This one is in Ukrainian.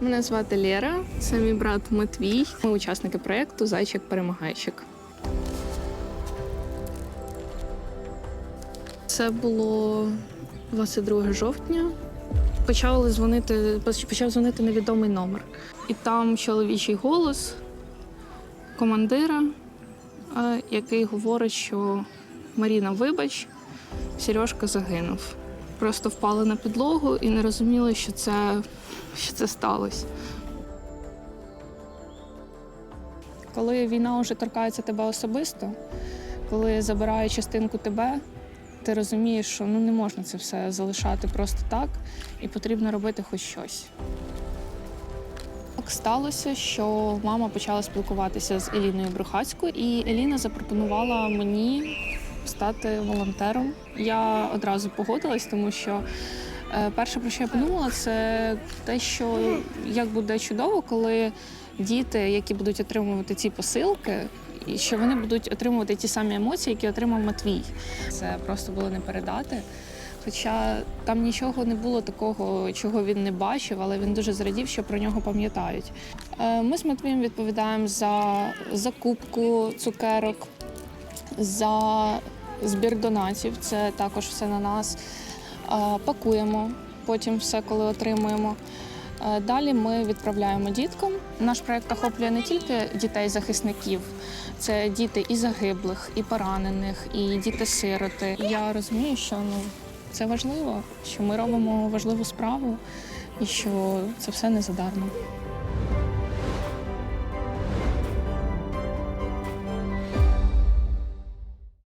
Мене звати Лєра, це мій брат Матвій. Ми учасники проєкту Зайчик перемагайчик. Це було 22 жовтня. Почали дзвонити, почав дзвонити невідомий номер. І там чоловічий голос командира, який говорить, що Маріна, вибач, Сережка загинув. Просто впали на підлогу і не розуміли, що це, що це сталося. Коли війна вже торкається тебе особисто, коли забирає частинку тебе, ти розумієш, що ну не можна це все залишати просто так, і потрібно робити хоч щось. Так сталося, що мама почала спілкуватися з Еліною Брухацькою, і Еліна запропонувала мені стати волонтером. Я одразу погодилась, тому що е, перше, про що я подумала, це те, що як буде чудово, коли діти, які будуть отримувати ці посилки, і що вони будуть отримувати ті самі емоції, які отримав Матвій. Це просто було не передати. Хоча там нічого не було такого, чого він не бачив, але він дуже зрадів, що про нього пам'ятають. Е, Ми з Матвієм відповідаємо за закупку цукерок, за збір донатів. Це також все на нас. Пакуємо потім все, коли отримуємо. Далі ми відправляємо діткам. Наш проект охоплює не тільки дітей-захисників, це діти і загиблих, і поранених, і діти-сироти. Я розумію, що ну це важливо, що ми робимо важливу справу і що це все не задармо.